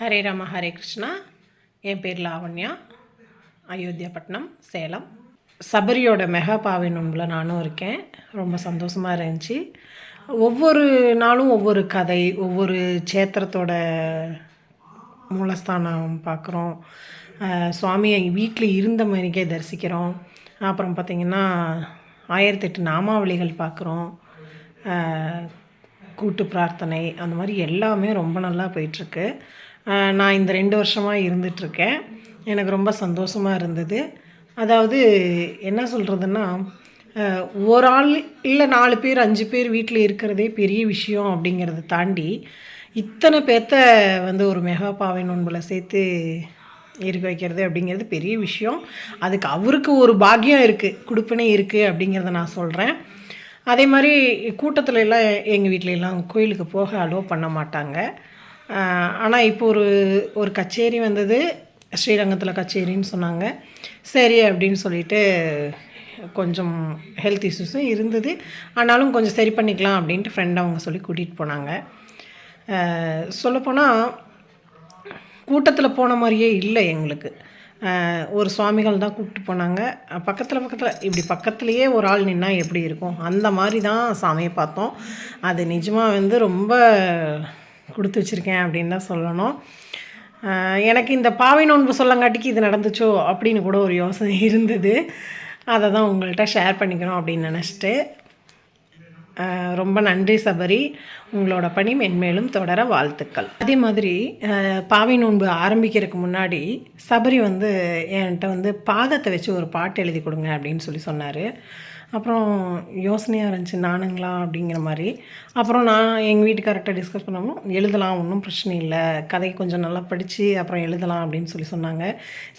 ஹரே ராம ஹரே கிருஷ்ணா. என் பேர் லாவண்யா. அயோத்தியாப்பட்டினம் சேலம். சபரியோட மெகா பாவை நானும் இருக்கேன். ரொம்ப சந்தோஷமாக இருந்துச்சு. ஒவ்வொரு நாளும் ஒவ்வொரு கதை ஒவ்வொரு சேத்திரத்தோட மூலஸ்தானம் பார்க்குறோம். சுவாமியை வீட்டில் இருந்த மாதிரிக்கே தரிசிக்கிறோம். அப்புறம் பார்த்திங்கன்னா ஆயிரத்தெட்டு நாமாவளிகள் பார்க்குறோம். கூட்டு பிரார்த்தனை அந்த மாதிரி எல்லாமே ரொம்ப நல்லா போயிட்டுருக்கு. நான் இந்த ரெண்டு வருஷமாக இருந்துகிட்ருக்கேன் எனக்கு ரொம்ப சந்தோஷமாக இருந்தது. அதாவது என்ன சொல்கிறதுன்னா ஒரு ஆள் இல்லை நாலு பேர் அஞ்சு பேர் வீட்டில் இருக்கிறதே பெரிய விஷயம் அப்படிங்கிறத தாண்டி இத்தனை பேர்த்த வந்து ஒரு மெகா பாவை நோன்பில் சேர்த்து இருக்க வைக்கிறது அப்படிங்கிறது பெரிய விஷயம். அதுக்கு அவருக்கு ஒரு பாக்கியம் இருக்குது கொடுப்பனே இருக்குது அப்படிங்கிறத நான் சொல்கிறேன் அதே மாதிரி கூட்டத்தில் எல்லாம் எங்கள் வீட்டில எல்லாம் கோயிலுக்கு போக அலோவ் பண்ண மாட்டாங்க. ஆனால் இப்போ ஒரு ஒரு கச்சேரி வந்தது ஸ்ரீரங்கத்தில் கச்சேரின்னு சொன்னாங்க. சரி அப்படின்னு சொல்லிட்டு கொஞ்சம் ஹெல்த் இஷ்யூஸும் இருந்தது. ஆனாலும் கொஞ்சம் சரி பண்ணிக்கலாம் அப்படின்ட்டு ஃப்ரெண்ட் அவங்க சொல்லி கூட்டிகிட்டு போனாங்க. சொல்லப்போனால் கூட்டத்தில் போன மாதிரியே இல்லை எங்களுக்கு. ஒரு சுவாமிகள் தான் கூப்பிட்டு போனாங்க. பக்கத்தில் பக்கத்தில் இப்படி பக்கத்துலேயே ஒரு ஆள் நின்னா எப்படி இருக்கும்? அந்த மாதிரி தான் சாமியை பார்த்தோம். அது நிஜமாக வந்து ரொம்ப கொடுத்து வச்சுருக்கேன் அப்படின்னு தான் சொல்லணும். எனக்கு இந்த பாவை நோன்பு சொல்லங்காட்டிக்கு இது நடந்துச்சோ அப்படின்னு கூட ஒரு யோசனை இருந்தது. அதை தான் உங்கள்கிட்ட ஷேர் பண்ணிக்கணும் அப்படின்னு நினச்சிட்டு. ரொம்ப நன்றி சபரி. உங்களோட பணி மென்மேலும் தொடர வாழ்த்துக்கள். அதே மாதிரி பாவை நோன்பு ஆரம்பிக்கிறதுக்கு முன்னாடி சபரி வந்து என்கிட்ட வந்து பாதத்தை வச்சு ஒரு பாட்டு எழுதி கொடுங்க அப்படின்னு சொல்லி சொன்னார். அப்புறம் யோசனையாக இருந்துச்சு நானுங்களா அப்படிங்கிற மாதிரி. அப்புறம் நான் எங்கள் வீட்டுக்காரர்கிட்ட டிஸ்கஸ் பண்ணாமல் எழுதலாம் ஒன்றும் பிரச்சனை இல்லை. கதையை கொஞ்சம் நல்லா படித்து அப்புறம் எழுதலாம் அப்படின்னு சொல்லி சொன்னாங்க.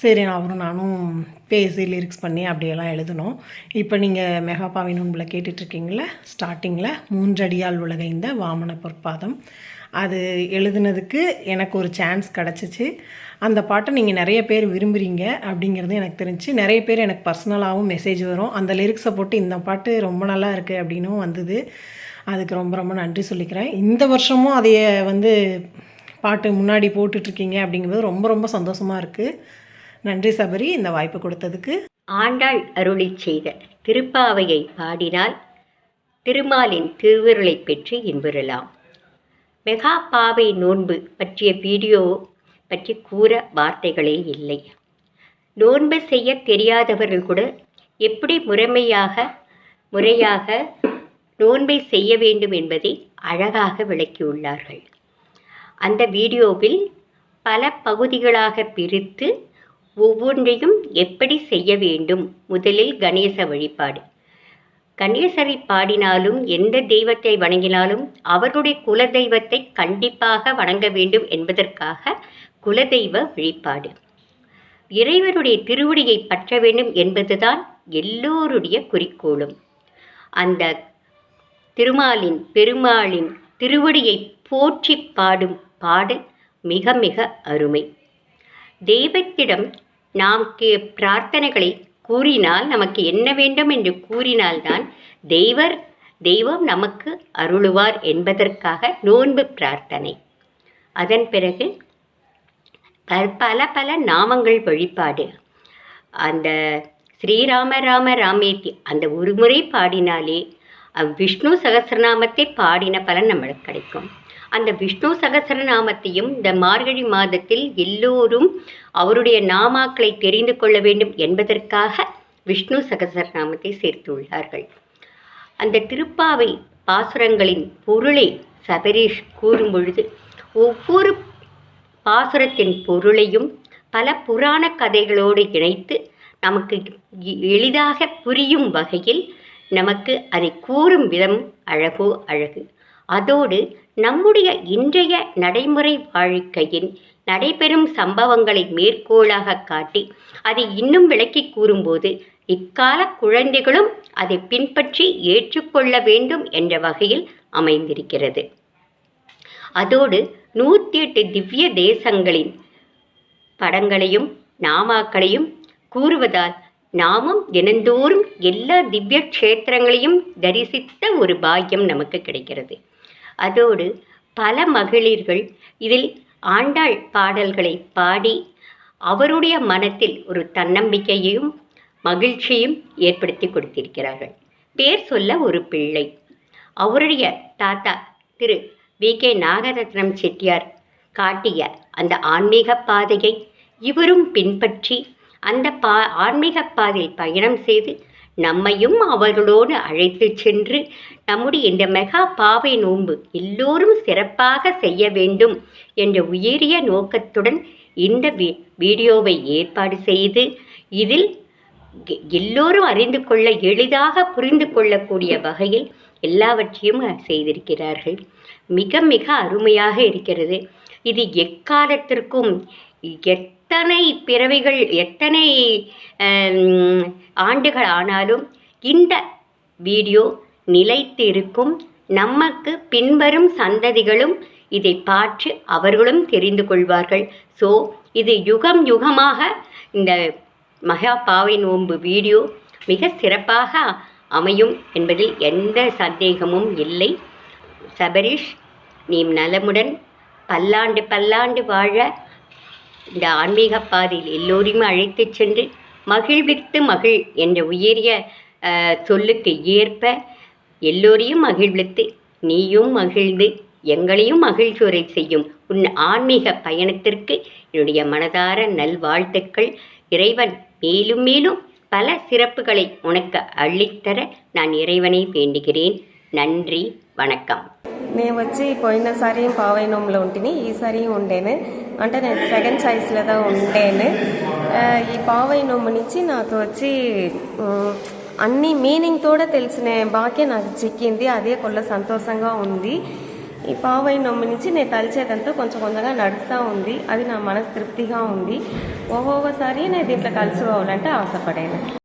சரி அப்புறம் நானும் பேசி லிரிக்ஸ் பண்ணி அப்படியெல்லாம் எழுதணும் இப்போ நீங்கள் மெகாபாவின் நோன்பில் கேட்டுட்ருக்கீங்களே ஸ்டார்டிங்கில் மூன்றடியால் வாம் வாமன பொற்பாதம். அது எழுதுனதுக்கு எனக்கு ஒரு சான்ஸ் கிடச்சிச்சு. அந்த பாட்டை நீங்கள் நிறைய பேர் விரும்புகிறீங்க அப்படிங்கிறது எனக்கு தெரிஞ்சு நிறைய பேர் எனக்கு பர்சனலாகவும் மெசேஜ் வரும். அந்த லிரிக்ஸை போட்டு இந்த பாட்டு ரொம்ப நல்லா இருக்குது அப்படின்னும் வந்தது. அதுக்கு ரொம்ப ரொம்ப நன்றி சொல்லிக்கிறேன். இந்த வருஷமும் அதைய வந்து பாட்டு முன்னாடி போட்டுட்ருக்கீங்க அப்படிங்கிறது ரொம்ப ரொம்ப சந்தோஷமாக இருக்குது நன்றி சபரி இந்த வாய்ப்பு கொடுத்ததுக்கு. ஆண்டாள் அருளி செய்த திருப்பாவையை பாடினால் திருமாலின் திருவிரலை பெற்று இன்புறலாம். மெகா பாவை நோன்பு பற்றிய வீடியோ பற்றி கூற வார்த்தைகளே இல்லை. நோன்பு செய்ய தெரியாதவர்கள் கூட எப்படி முறைமையாக முறையாக நோன்பை செய்ய வேண்டும் என்பதை அழகாக விளக்கியுள்ளார்கள். அந்த வீடியோவில் பல பகுதிகளாக பிரித்து ஒவ்வொன்றையும் எப்படி செய்ய வேண்டும் முதலில் கணேச வழிபாடு. கணேசரை பாடினாலும் எந்த தெய்வத்தை வணங்கினாலும் அவருடைய குல தெய்வத்தை கண்டிப்பாக வணங்க வேண்டும் என்பதற்காக குலதெய்வ வழிபாடு. இறைவனுடைய திருவடியை பற்ற வேண்டும் என்பதுதான் எல்லோருடைய குறிக்கோளும். அந்த திருமாலின் பெருமாளின் திருவடியை போற்றி பாடும் பாடல் மிக மிக அருமை. தெய்வத்திடம் நாம் கே பிரார்த்தனைகளை கூறினால் நமக்கு என்ன வேண்டும் என்று கூறினால்தான் தெய்வர் தெய்வம் நமக்கு அருளுவார் என்பதற்காக நோன்பு பிரார்த்தனை. அதன் பிறகு பல பல நாமங்கள் வழிபாடு. அந்த ஸ்ரீராம ராம ராமேத்தி அந்த ஒரு முறை பாடினாலே விஷ்ணு சகசிரநாமத்தை பாடின பலன் நம்மளுக்கு கிடைக்கும். அந்த விஷ்ணு சகசரநாமத்தையும் இந்த மார்கழி மாதத்தில் எல்லோரும் அவருடைய நாமாக்களை தெரிந்து கொள்ள வேண்டும் என்பதற்காக விஷ்ணு சகசரநாமத்தை சேர்த்துள்ளார்கள். அந்த திருப்பாவை பாசுரங்களின் பொருளை சபரீஷ் கூறும் பொழுது ஒவ்வொரு பாசுரத்தின் பொருளையும் பல புராண கதைகளோடு இணைத்து நமக்கு எளிதாக புரியும் வகையில் நமக்கு அதை கூறும் விதம் அழகோ அழகு. அதோடு நம்முடைய இன்றைய நடைமுறை வாழ்க்கையின் நடைபெறும் சம்பவங்களை மேற்கோளாக காட்டி அதை இன்னும் விளக்கி கூறும்போது இக்கால குழந்தைகளும் அதை பின்பற்றி ஏற்றுக்கொள்ள வேண்டும் என்ற வகையில் அமைந்திருக்கிறது. அதோடு நூற்றி எட்டு திவ்ய தேசங்களின் படங்களையும் நாமாக்களையும் கூறுவதால் நாமும் தினந்தோறும் எல்லா திவ்ய க்ஷேத்திரங்களையும் தரிசித்த ஒரு பாக்கியம் நமக்கு கிடைக்கிறது. அதோடு பல மகளிர்கள் இதில் ஆண்டாள் பாடல்களை பாடி அவருடைய மனத்தில் ஒரு தன்னம்பிக்கையையும் மகிழ்ச்சியும் ஏற்படுத்தி கொடுத்திருக்கிறார்கள். பேர் சொல்ல ஒரு பிள்ளை. அவருடைய தாத்தா திரு. வி. கே. நாகரத்னம் செட்டியார் காட்டிய அந்த ஆன்மீக பாதையை இவரும் பின்பற்றி அந்த பா ஆன்மீக பாதையில் பயணம் செய்து நம்மையும் அவர்களோடு அழைத்து சென்று நம்முடைய இந்த மெகா பாவை நோன்பு எல்லோரும் சிறப்பாக செய்ய வேண்டும் என்ற உயரிய நோக்கத்துடன் இந்த வீ வீடியோவை ஏற்பாடு செய்து இதில் எல்லோரும் அறிந்து கொள்ள எளிதாக புரிந்து கொள்ளக்கூடிய வகையில் எல்லாவற்றையும் செய்திருக்கிறார்கள். மிக மிக அருமையாக இருக்கிறது. இது எக்காலத்திற்கும்? எத்தனை பிறவிகள் எத்தனை ஆண்டுகள் ஆனாலும் இந்த வீடியோ நிலைத்து இருக்கும் நமக்கு பின்வரும் சந்ததிகளும் இதை பார்த்து அவர்களும் தெரிந்து கொள்வார்கள். ஸோ இது யுகம் யுகமாக இந்த மகா பாவை நோன்பு வீடியோ மிக சிறப்பாக அமையும் என்பதில் எந்த சந்தேகமும் இல்லை. சபரிஷ் நீ நலமுடன் பல்லாண்டு பல்லாண்டு வாழ இந்த ஆன்மீக பாதையில் எல்லோரையும் அழைத்து சென்று மகிழ்வித்து மகிழ் என்ற உயரிய சொல்லுக்கு ஏற்ப எல்லோரையும் மகிழ்வித்து நீயும் மகிழ்ந்து எங்களையும் மகிழ்ச்சியுரை செய்யும் உன் ஆன்மீக பயணத்திற்கு என்னுடைய மனதார நல்வாழ்த்துக்கள். இறைவன் மேலும் மேலும் பல சிறப்புகளை உனக்கு அள்ளித்தர நான் இறைவனை வேண்டுகிறேன். நன்றி வணக்கம். నేను వచ్చి పోయినసారి పావై నోములో ఉంటిని ఈసారి ఉండేను. అంటే నేను సెకండ్ చాయిస్లో ఉండేను. ఈ పావై నుంచి నాకు వచ్చి అన్ని మీనింగ్ తోడ తెలిసిన బాకే నాకు చిక్కింది. అదే కొల్ల సంతోషంగా ఉంది. ఈ పావై నొమ్మి నుంచి నేను తలిచేదంతా కొంచెం కొంచెంగా నడుస్తూ ఉంది. అది నా మనసు తృప్తిగా ఉంది. ఒక్కొక్కసారి నేను దీంట్లో కలిసిపోవాలంటే ఆశపడాను.